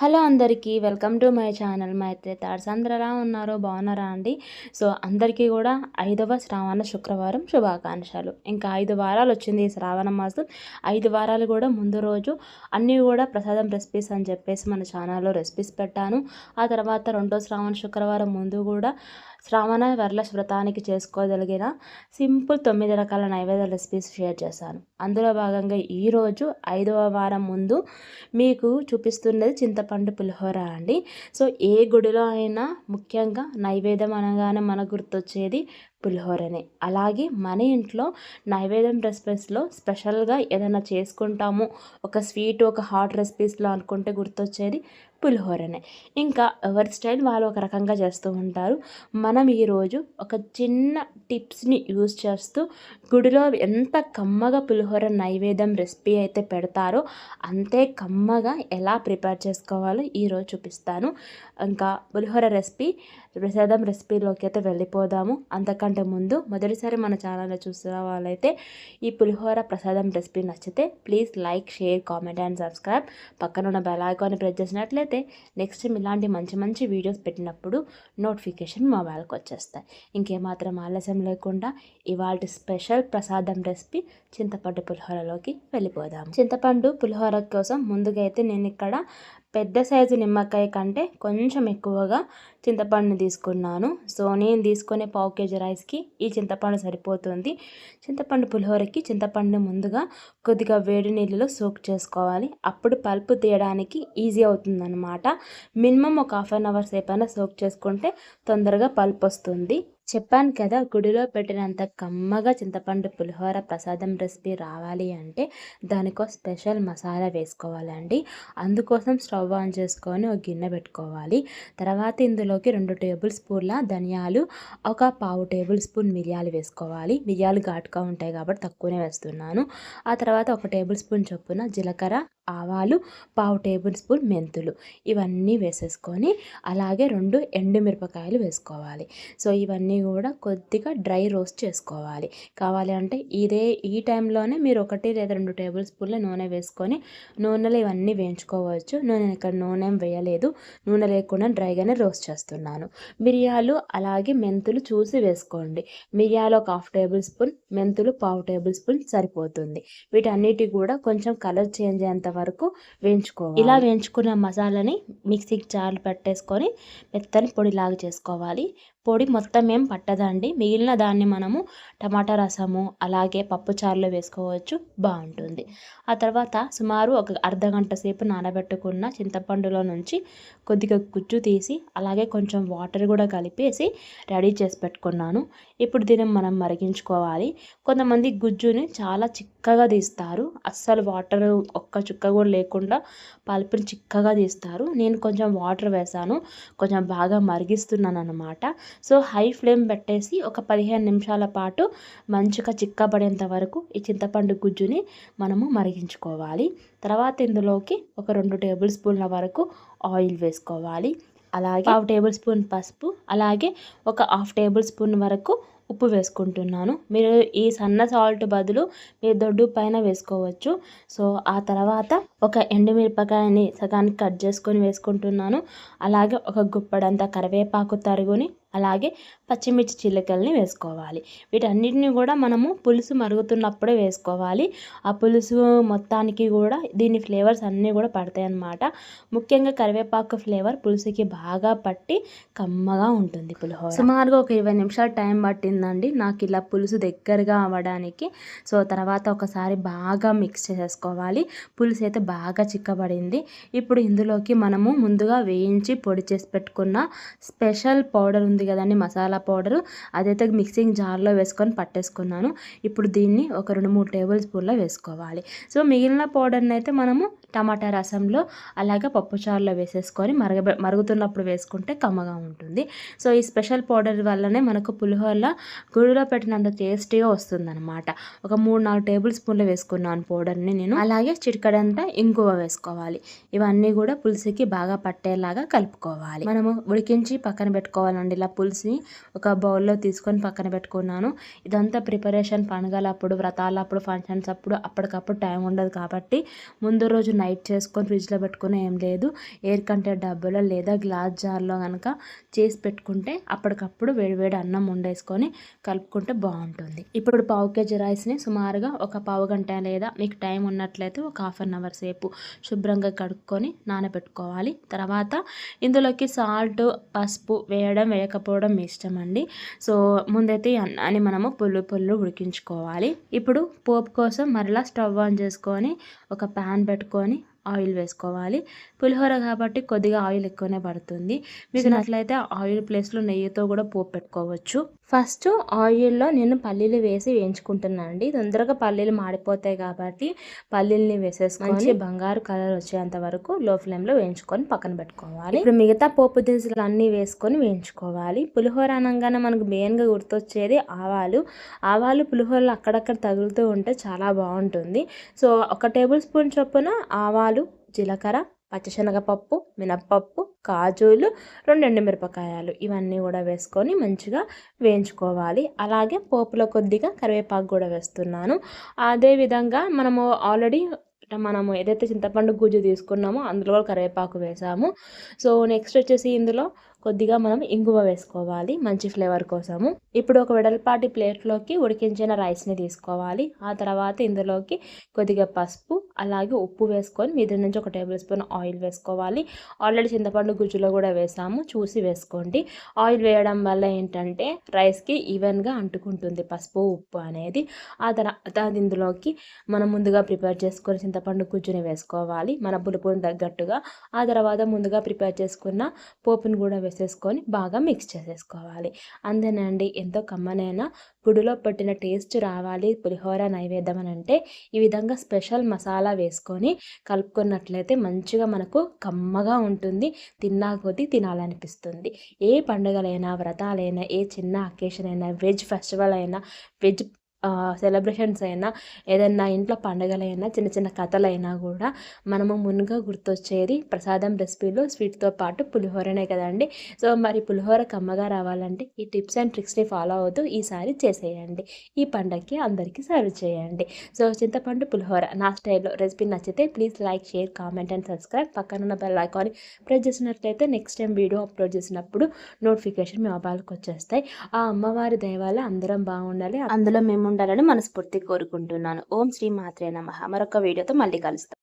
Hello అందరికీ welcome to my channel Maithri thoughts అందరు ఎలా ఉన్నారో బాగున్నారా అండి? సో అందరికీ కూడా ఐదవ శ్రావణ శుక్రవారం శుభాకాంక్షలు. ఇంకా ఐదు వారాలు వచ్చింది ఈ శ్రావణ మాసం. ఐదు వారాలు కూడా ముందు రోజు అన్నీ కూడా ప్రసాదం రెసిపీస్ అని చెప్పేసి మన ఛానల్లో రెసిపీస్ పెట్టాను. ఆ తర్వాత రెండో శ్రావణ శుక్రవారం ముందు కూడా శ్రావణ వరలక్ష వ్రతానికి చేసుకోగలిగిన సింపుల్ తొమ్మిది రకాల నైవేద్య రెసిపీస్ షేర్ చేశాను. అందులో భాగంగా ఈరోజు ఐదవ వారం ముందు మీకు చూపిస్తున్నది చింతపండు పులిహోర అండి. సో ఏ గుడిలో అయినా ముఖ్యంగా నైవేద్యం అనగానే మనకు గుర్తొచ్చేది పులిహోరనే. అలాగే మన ఇంట్లో నైవేద్యం రెసిపీస్లో స్పెషల్గా ఏదైనా చేసుకుంటాము. ఒక స్వీట్ ఒక హాట్ రెసిపీస్లో అనుకుంటే గుర్తొచ్చేది పులిహోరనే. ఇంకా ఎవరి స్టైల్ వాళ్ళు ఒక రకంగా చేస్తూ ఉంటారు. మనం ఈరోజు ఒక చిన్న టిప్స్ని యూజ్ చేస్తూ గుడిలో ఎంత కమ్మగా పులిహోర నైవేద్యం రెసిపీ అయితే పెడతారో అంతే కమ్మగా ఎలా ప్రిపేర్ చేసుకోవాలో ఈరోజు చూపిస్తాను. ఇంకా పులిహోర రెసిపీ ప్రసాదం రెసిపీలోకి అయితే వెళ్ళిపోదాము. అంతకంటే ముందు మొదటిసారి మన ఛానల్లో చూసిన వాళ్ళైతే ఈ పులిహోర ప్రసాదం రెసిపీ నచ్చితే please like share comment and subscribe. పక్కన ఉన్న బెల్ ఐకాన్ని ప్రెస్ చేసినట్లయితే నెక్స్ట్ ఇలాంటి మంచి మంచి వీడియోస్ పెట్టినప్పుడు నోటిఫికేషన్ మొబైల్కి వచ్చేస్తాయి. ఇంకేమాత్రం ఆలస్యం లేకుండా ఇవాళ స్పెషల్ ప్రసాదం రెసిపీ చింతపండు పులిహోరలోకి వెళ్ళిపోదాం చింతపండు పులిహోర కోసం ముందుగా అయితే నేను ఇక్కడ పెద్ద సైజు నిమ్మకాయ కంటే కొంచెం ఎక్కువగా చింతపండుని తీసుకున్నాను. సో నేను తీసుకునే పావు కేజీ రైస్కి ఈ చింతపండు సరిపోతుంది. చింతపండు పులిహోరకి చింతపండు ముందుగా కొద్దిగా వేడి నీళ్ళలో సోక్ చేసుకోవాలి. అప్పుడు పల్పు తీయడానికి ఈజీ అవుతుందన్నమాట. మినిమం ఒక హాఫ్ అన్ అవర్ సేపు అయినా సోక్ చేసుకుంటే తొందరగా పల్పు వస్తుంది చెప్పాను కదా గుడిలో పెట్టినంత కమ్మగా చింతపండు పులిహోర ప్రసాదం రెసిపీ రావాలి అంటే దానికో స్పెషల్ మసాలా వేసుకోవాలండి. అందుకోసం స్టవ్ ఆన్ చేసుకొని ఒక గిన్నె పెట్టుకోవాలి. తర్వాత ఇందులోకి రెండు టేబుల్ స్పూన్ల ధనియాలు ఒక పావు టేబుల్ స్పూన్ మిరియాలు వేసుకోవాలి. మిరియాలు ఘాటుగా ఉంటాయి కాబట్టి తక్కువనే వేస్తున్నాను. ఆ తర్వాత ఒక టేబుల్ స్పూన్ చొప్పున జీలకర్ర ఆవాలు పావు టేబుల్ స్పూన్ మెంతులు. ఇవన్నీ వేసేసుకొని అలాగే రెండు ఎండుమిరపకాయలు వేసుకోవాలి. సో ఇవన్నీ కూడా కొద్దిగా డ్రై రోస్ట్ చేసుకోవాలి. కావాలి అంటే ఇదే ఈ టైంలోనే మీరు ఒకటి లేదా రెండు టేబుల్ స్పూన్ల నూనె వేసుకొని నూనెలు ఇవన్నీ వేయించుకోవచ్చు. నూనె ఇక్కడ నూనె వేయలేదు. నూనె లేకుండా డ్రైగానే రోస్ట్ చేస్తున్నాను. మిరియాలు అలాగే మెంతులు చూసి వేసుకోండి. మిరియాలు ఒక హాఫ్ టేబుల్ స్పూన్ మెంతులు పావు టేబుల్ స్పూన్ సరిపోతుంది. వీటన్నిటి కూడా కొంచెం కలర్ చేంజ్ అయ్యేంత వరకు వేయించుకోవాలి. ఇలా వేయించుకున్న మసాలాని మిక్సీకి జార్లు పెట్టేసుకొని మెత్తని పొడిలాగా చేసుకోవాలి. పొడి మొత్తం ఏం పట్టదండి. మిగిలిన దాన్ని మనము టమాటా రసము అలాగే పప్పుచారులో వేసుకోవచ్చు. బాగుంటుంది. ఆ తర్వాత సుమారు ఒక అర్ధ గంట సేపు నానబెట్టుకున్న చింతపండులో నుంచి కొద్దిగా గుజ్జు తీసి అలాగే కొంచెం వాటర్ కూడా కలిపేసి రెడీ చేసి పెట్టుకున్నాను. ఇప్పుడు దీన్ని మనం మరిగించుకోవాలి. కొంతమంది గుజ్జుని చాలా చిక్కగా తీస్తారు. అస్సలు వాటర్ ఒక్క చుక్క కూడా లేకుండా పలుపుని చిక్కగా తీస్తారు. నేను కొంచెం వాటర్ వేసాను కొంచెం బాగా మరిగిస్తున్నాను అనమాట సో హై ఫ్లేమ్ పెట్టేసి ఒక పదిహేను నిమిషాల పాటు మంచిగా చిక్కబడేంత వరకు ఈ చింతపండు గుజ్జుని మనము మరిగించుకోవాలి. తర్వాత ఇందులోకి ఒక రెండు టేబుల్ స్పూన్ల వరకు ఆయిల్ వేసుకోవాలి. అలాగే హాఫ్ టేబుల్ స్పూన్ పసుపు అలాగే ఒక హాఫ్ టేబుల్ స్పూన్ వరకు ఉప్పు వేసుకుంటున్నాను. మీరు ఈ సన్న సాల్ట్ బదులు మీరు దొడ్డు పైన వేసుకోవచ్చు. సో ఆ తర్వాత ఒక ఎండుమిరపకాయని సగానికి కట్ చేసుకొని వేసుకుంటున్నాను. అలాగే ఒక గుప్పడంతా కరివేపాకు తరుగుని అలాగే పచ్చిమిర్చి చిల్లకల్ని వేసుకోవాలి. వీటన్నిటిని కూడా మనము పులుసు మరుగుతున్నప్పుడే వేసుకోవాలి. ఆ పులుసు మొత్తానికి కూడా దీని ఫ్లేవర్స్ అన్నీ కూడా పడతాయి అన్నమాట. ముఖ్యంగా కరివేపాకు ఫ్లేవర్ పులుసుకి బాగా పట్టి కమ్మగా ఉంటుంది పులిహోర. సుమారుగా ఒక ఇరవై నిమిషాలు టైం పట్టిందండి. నాకు ఇలా పులుసు దగ్గరగా అవ్వడానికి. సో తర్వాత ఒకసారి బాగా మిక్స్ చేసేసుకోవాలి. పులుసు అయితే బాగా చిక్కబడింది. ఇప్పుడు ఇందులోకి మనము ముందుగా వేయించి పొడి చేసి పెట్టుకున్న స్పెషల్ పౌడర్ ఉంది కదండి మసాలా పౌడరు అదైతే మిక్సింగ్ జార్లో వేసుకొని పట్టేసుకున్నాను. ఇప్పుడు దీన్ని ఒక రెండు మూడు టేబుల్ స్పూన్లో వేసుకోవాలి. సో మిగిలిన పౌడర్ని అయితే మనము టమాటా రసంలో అలాగే పప్పుచారులో వేసేసుకొని మరగ మరుగుతున్నప్పుడు వేసుకుంటే కమ్మగా ఉంటుంది. సో ఈ స్పెషల్ పౌడర్ వల్లనే మనకు పులిహోర గుడిలో పెట్టినంత టేస్టీగా వస్తుందన్నమాట. ఒక మూడు నాలుగు టేబుల్ స్పూన్లు వేసుకున్నాను పౌడర్ని నేను. అలాగే చిటికడంతా ఇంగువ వేసుకోవాలి. ఇవన్నీ కూడా పులుసుకి బాగా పట్టేలాగా కలుపుకోవాలి. మనము ఉడికించి పక్కన పెట్టుకోవాలండి ఇలా పులుసుని ఒక బౌల్లో తీసుకొని పక్కన పెట్టుకున్నాను. ఇదంతా ప్రిపరేషన్ పండుగలప్పుడు వ్రతాలప్పుడు ఫంక్షన్స్ అప్పుడు అప్పటికప్పుడు టైం ఉండదు కాబట్టి ముందు రోజు నైట్ చేసుకొని ఫ్రిడ్జ్లో పెట్టుకుని ఏం లేదు. ఎయిర్ కంటే డబ్బులో లేదా గ్లాస్ జార్లో కనుక చేసి పెట్టుకుంటే అప్పటికప్పుడు వేడివేడి అన్నం వండేసుకొని కలుపుకుంటే బాగుంటుంది. ఇప్పుడు పావు కేజీ రైస్ని సుమారుగా ఒక పావు గంట లేదా మీకు టైం ఉన్నట్లయితే ఒక హాఫ్ అన్ అవర్ సేపు శుభ్రంగా కడుక్కొని నానబెట్టుకోవాలి. తర్వాత ఇందులోకి సాల్ట్ పసుపు వేయడం వేయకపోవడం మీ ఇష్టం అండి. సో ముందైతే అన్నాన్ని మనము పుల్లు పుల్లు ఉడికించుకోవాలి. ఇప్పుడు పోపు కోసం మరలా స్టవ్ ఆన్ చేసుకొని ఒక ప్యాన్ పెట్టుకొని ఆయిల్ వేసుకోవాలి. పులిహోర కాబట్టి కొద్దిగా ఆయిల్ ఎక్కువనే పడుతుంది. మీకు నట్లయితే ఆయిల్ ప్లేస్లో నెయ్యితో కూడా పోపు పెట్టుకోవచ్చు. ఫస్ట్ ఆయిల్లో నేను పల్లీలు వేసి వేయించుకుంటున్నాను అండి. తొందరగా పల్లీలు మాడిపోతాయి కాబట్టి పల్లీల్ని వేసేసుకొని బంగారు కలర్ వచ్చేంత వరకు లో ఫ్లేమ్లో వేయించుకొని పక్కన పెట్టుకోవాలి. ఇప్పుడు మిగతా పోపు దినుసులు అన్నీ వేసుకొని వేయించుకోవాలి. పులిహోర అనగానే మనకు మెయిన్గా గుర్తొచ్చేది ఆవాలు. ఆవాలు పులిహోరలు అక్కడక్కడ తగులుతూ ఉంటే చాలా బాగుంటుంది. సో ఒక టేబుల్ స్పూన్ చొప్పున ఆవాలు జీలకర్ర పచ్చశనగపప్పు మినప్పప్పు కాజులు రెండు ఎండుమిరపకాయలు. ఇవన్నీ కూడా వేసుకొని మంచిగా వేయించుకోవాలి. అలాగే పోపులో కొద్దిగా కరివేపాకు కూడా వేస్తున్నాను. అదేవిధంగా మనము ఆల్రెడీ మనము ఏదైతే చింతపండు గుజ్జు తీసుకున్నామో అందులో కూడా కరివేపాకు వేసాము. సో నెక్స్ట్ వచ్చేసి ఇందులో కొద్దిగా మనం ఇంగువ వేసుకోవాలి మంచి ఫ్లేవర్ కోసము. ఇప్పుడు ఒక వెడల్పాటి ప్లేట్లోకి ఉడికించిన రైస్ని తీసుకోవాలి. ఆ తర్వాత ఇందులోకి కొద్దిగా పసుపు అలాగే ఉప్పు వేసుకొని మీద నుంచి ఒక టేబుల్ స్పూన్ ఆయిల్ వేసుకోవాలి. ఆల్రెడీ చింతపండు గుజ్జులో కూడా వేసాము చూసి వేసుకోండి. ఆయిల్ వేయడం వల్ల ఏంటంటే రైస్కి ఈవెన్గా అంటుకుంటుంది పసుపు ఉప్పు అనేది. ఆ తర్వాత ఇందులోకి మనం ముందుగా ప్రిపేర్ చేసుకొని చింతపండు గుజ్జుని వేసుకోవాలి మన పులుపుని తగ్గట్టుగా. ఆ తర్వాత ముందుగా ప్రిపేర్ చేసుకున్న పోపుని కూడా వేసేసుకొని బాగా మిక్స్ చేసేసుకోవాలి. అంతేనండి ఎంతో కమ్మనైనా గుడిలో పట్టిన టేస్ట్ రావాలి. పులిహోర నైవేద్యం అని అంటే ఈ విధంగా స్పెషల్ మసాలా వేసుకొని కలుపుకున్నట్లయితే మంచిగా మనకు కమ్మగా ఉంటుంది. తిన్నా కొద్దీ తినాలనిపిస్తుంది. ఏ పండుగలైనా వ్రతాలైనా ఏ చిన్న అకేషన్ అయినా వెజ్ ఫెస్టివల్ అయినా వెజ్ సెలబ్రేషన్స్ అయినా ఏదైనా ఇంట్లో పండగలైనా చిన్న చిన్న కథలైనా కూడా మనము మునుగా గుర్తొచ్చేది ప్రసాదం రెసిపీలో స్వీట్తో పాటు పులిహోరనే కదండి. సో మరి పులిహోర కమ్మగా రావాలంటే ఈ టిప్స్ అండ్ ట్రిక్స్ని ఫాలో అవుతూ ఈసారి చేసేయండి. ఈ పండగకి అందరికీ సర్వ్ చేయండి. సో చింతపండు పులిహోర నా స్టైల్లో రెసిపీ నచ్చితే please like share comment and subscribe. పక్కన బెల్ ఐకాన్ ప్రెస్ చేసినట్లయితే నెక్స్ట్ టైం వీడియో అప్లోడ్ చేసినప్పుడు నోటిఫికేషన్ మీ మొబైల్కి వచ్చేస్తాయి. ఆ అమ్మవారి దయవాల అందరం బాగుండాలి. అందులో మేము ఉండాలని మనస్ఫూర్తి కోరుకుంటున్నాను. ఓం శ్రీ మాత్రే నమ. మరొక వీడియోతో మళ్ళీ కలుస్తాం.